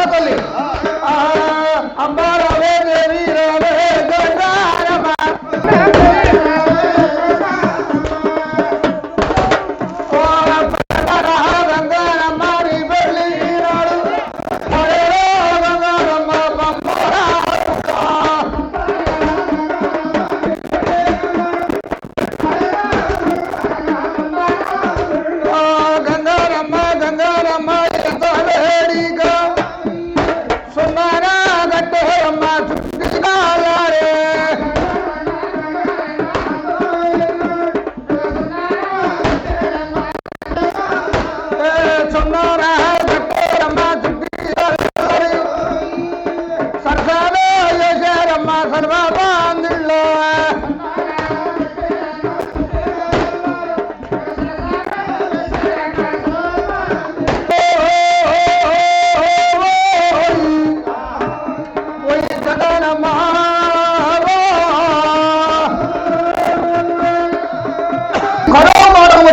మహాతల్లి ఆ, అమ్మా రవే దేవి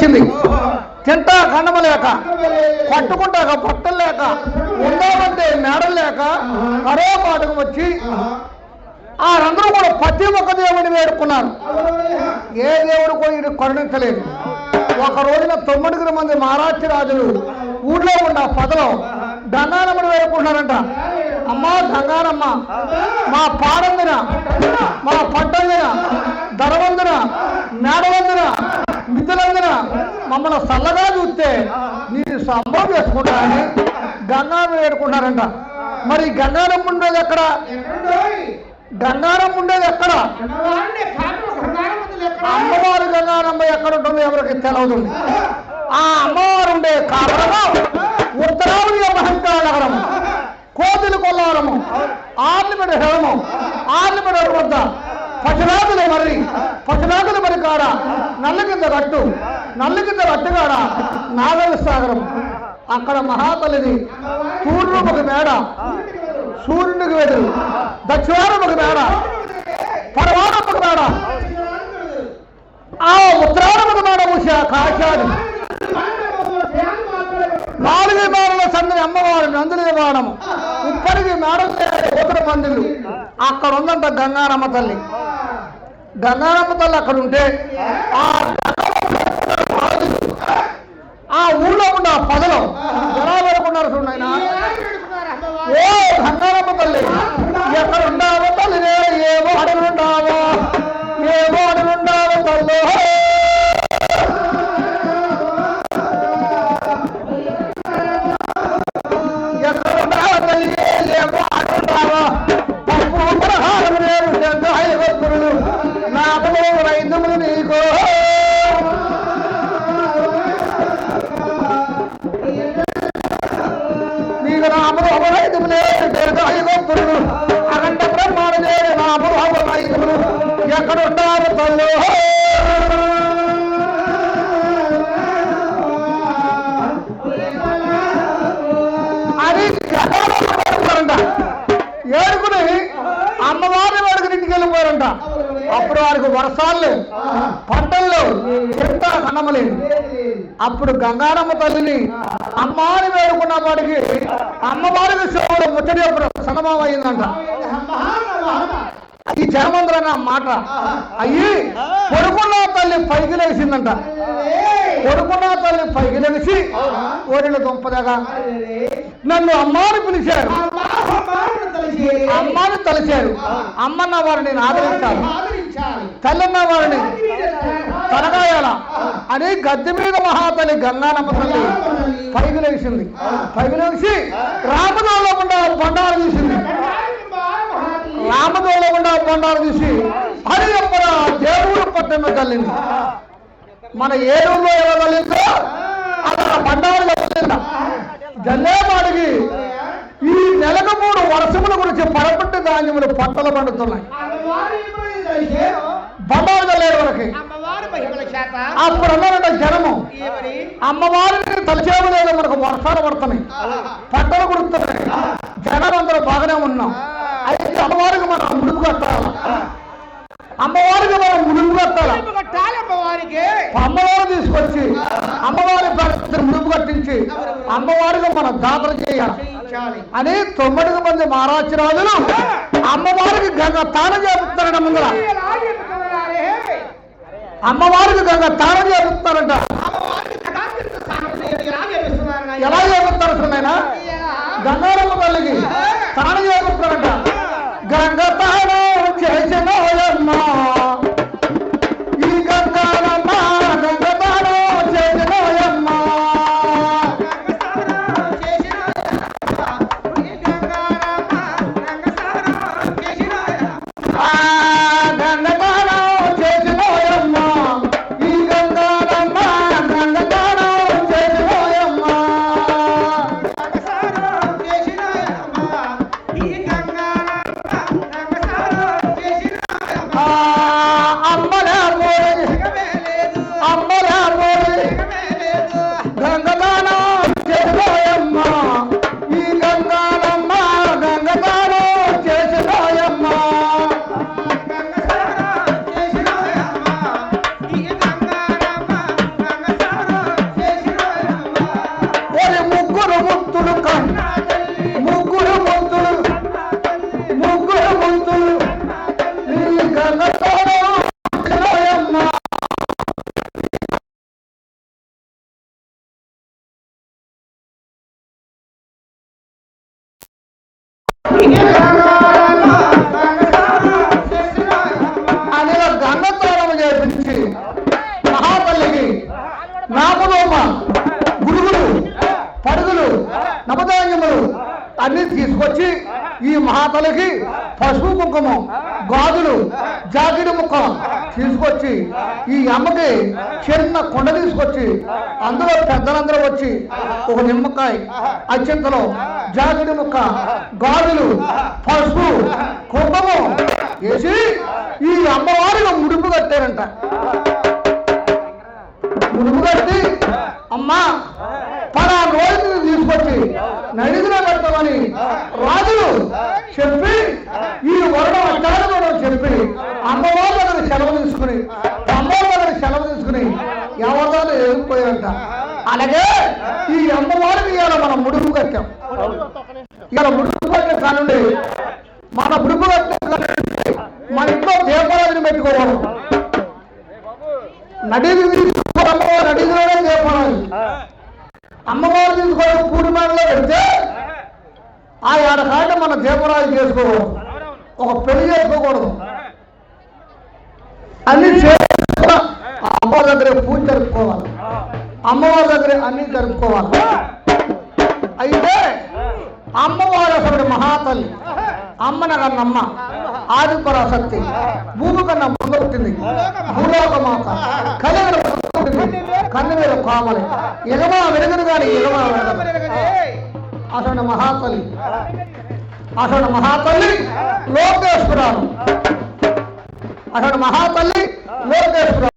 వచ్చింది. తింటా కన్నమ లేక పట్టుకుంటాక పట్టం లేక ఉండాలంటే మేడం లేక కడవ మాటకు వచ్చి ఆ అందరూ కూడా ప్రతి ఒక్క దేవుడిని వేడుకున్నారు. ఏ దేవుడు కూడా ఇది కరుణించలేదు. ఒక రోజున తొమ్మిదిగురు మంది మహారాష్ట్ర రాజులు ఊళ్ళో ఉన్న పదలో దండానమ్మని వేడుకుంటున్నారంట. అమ్మా దంగానమ్మ మా పాడందిన మా పట్టందిన ధరవందిన మేడవందున మిత్రులందున మమ్మల్ని చల్లగా చూస్తే నేను సంభవం చేసుకుంటానని గంగారం వేడుకుంటారంట. మరి గంగారం ఉండేది ఎక్కడ? గంగారం ఉండేది ఎక్కడ? అమ్మవారి గంగారమ్మ ఎక్కడ ఉంటుందో ఎవరికి తెలవదు. ఆ అమ్మవారు ఉండే కారణము ఉత్తరావళి మహంకాళ నగరం కోతిల కొల్లారము ఆర్లిమిడ హేమం ఆర్లిమిడ వద్ద పశునాథుల మరి. పశునాథుల మరి కాడ? నల్ల కింద రట్టు. నల్ల కింద రట్టు కాడ? నాగల సాగరం. అక్కడ మహాతల్లిది సూర్యుడు ఒక మేడ. సూర్యుడికి వెదురు దక్షిణారం ఒక మేడ. పరవారం ఒక మేడ. ఆ ఉత్తరాయణ ఒక మేడ ఉషా కాశాడు నాలుగు మేడల సందని అమ్మవారు నందుని వాడము. ఇప్పటికి మేడలు ఉత్తర అక్కడ ఉందంట గంగారమ్మ తల్లి. గంగారమ్మ తల్లి అక్కడ ఉంటే ఆ? ఆ ఊళ్ళో ఉన్న ఆ పదలో ఎలా పెడుకున్నారు చూడండి ఓ గంగారమ్మ తల్లి ఎక్కడ ఉండావో తల్లి ఏమో అడనుండావో ఏమో తల్లి ఎక్కడున్నారు తల్లి? అని జగన్నాథ ఏడుకుని అమ్మవారిని వాడికి ఇంటికి వెళ్ళిపోయారంట. అప్పుడు వారికి వర్షాలు లేవు పంటల్లో ఎంత చెత్త అప్పుడు గంగారమ్మ తల్లిని అమ్మాని వేడుకున్న వాడికి అమ్మవారికి శివుడు ముచ్చడి అప్పుడు అయిందంట. ఈ జనమందరన్న మాట. అయ్యి పొడుకున్న తల్లి పైకి లేచిందంట పొడుకున్న తల్లి పైకి లేచి ఓడిన దుంపదగా నన్ను అమ్మాని పిలిచారు. అమ్మాని తలిచారు. అమ్మన్న వారిని నేను ఆదరించాను తల్లన్న వారిని తనగాయాల అని గద్దె మీద మహాతల్లి గంగానమ్మ తల్లి పైకి లేచింది పైకి లేచి రామదోళకుండా బండారు తీసింది. రామదోళకుండా బండారు తీసి హరి అప్పన దేవుడు పట్టణ తల్లింది. మన ఏడులో ఎలా తల్లిందో అలా బండారులో తల్లిందా? జల్లేపాడికి ఈ నెలకు మూడు వర్షముల గురించి పరపట్టి ధాన్యములు పంటలు పండుతున్నాయి. బండారు జల్లేరు వరకు అప్పుడు అన్నారంట జనము. అమ్మవారిని తలచేమ లేదు మనకు వర్షాలు పడుతున్నాయి. పంటలు కుడుతున్నాయి. జనం అందరూ బాగానే ఉన్నాం. అమ్మవారికి మనం ముడుపు కట్టాలి? అమ్మవారికి మనం ముడుపు కట్టాలి? అమ్మవారికి అమ్మవారు తీసుకొచ్చి అమ్మవారి ముడుపు కట్టించి అమ్మవారికి మనం దాతలు చేయాలి? అని తొమ్మిది మంది మహారాజు రాజులు అమ్మవారికి గంగ తానం చేపిస్తారంట ముందర? అమ్మవారికి గంగ తానం చేయాలి. ఎలా ఎలా? గంగారమ్మ తల్లికి తానం చేపిస్తారంట. గంగ తానం చేసినోయమ్మ ఆ అమ్మలే పోయి జగమే గంగదానం చేసిపోయమ్మ. ఈ గంగానమ్మ గంగదానం ముగ్గురు ముత్తులు కన్నా మహాపల్లికి మహాతల్లికి నామలోమ గురుగులు పరుగులు నవధాన్యములు అన్ని తీసుకొచ్చి ఈ మహాతలకి పసుపు ముఖము గాజులు జాకిడి ముక్క తీసుకొచ్చి ఈ అమ్మకి చిన్న కొండ తీసుకొచ్చి అందులో పెద్దలందరూ వచ్చి ఒక నిమ్మకాయ అత్యంతలో జాకిడి ముక్క గాజులు పసుపు కుంభము వేసి ఈ అమ్మవారిని ముడుపు కట్టారంట. ముడుపు కట్టి అమ్మా పలా రోజులు తీసుకొచ్చి నడిదిన పెడతామని రాజులు చెప్పి ఈ వరణం అడ్డాడు చెప్పి అమ్మవారి దగ్గర సెలవు తీసుకుని అమ్మవారి దగ్గర సెలవు తీసుకుని ఎవరిదాన్ని వెళ్ళిపోయారంట అలాగే ఈ అమ్మవారిని ఇవాళ మనం ముడుపు కట్టాం. ఇవాళ ముడుపు కట్టిన కానుండి మన ముడుపు కట్టిన మన ఇంట్లో దీపారాధన పెట్టుకోవాలి. నడిది అమ్మవారు నడిదిలోనే దీపారాధన అమ్మవారు తీసుకోవడం పూర్ణిమలో పెడితే ఆ ఏడకాట మన దేవరాజు చేసుకోవడం ఒక పెళ్ళి చేసుకోకూడదు. అన్ని అమ్మవారి దగ్గరే పూజ జరుపుకోవాలి. అమ్మవారి దగ్గరే అన్ని జరుపుకోవాలి. అయితే అమ్మవారు అసలు మహాతల్లి. అమ్మన కన్నమ్మ. ఆది పరాశక్తి భూమి కన్నా ముందు పుట్టింది భూలోక మాత కలిగిన పుట్టింది కన్ను మీద కామలి ఎగమా వెలుగును కానీ ఎగమా వెలగదు అసలు మహాతల్లి. అసలు మహాతల్లి లోకేశ్వరాలు. అసలు మహాతల్లి లోకేశ్వరాలు.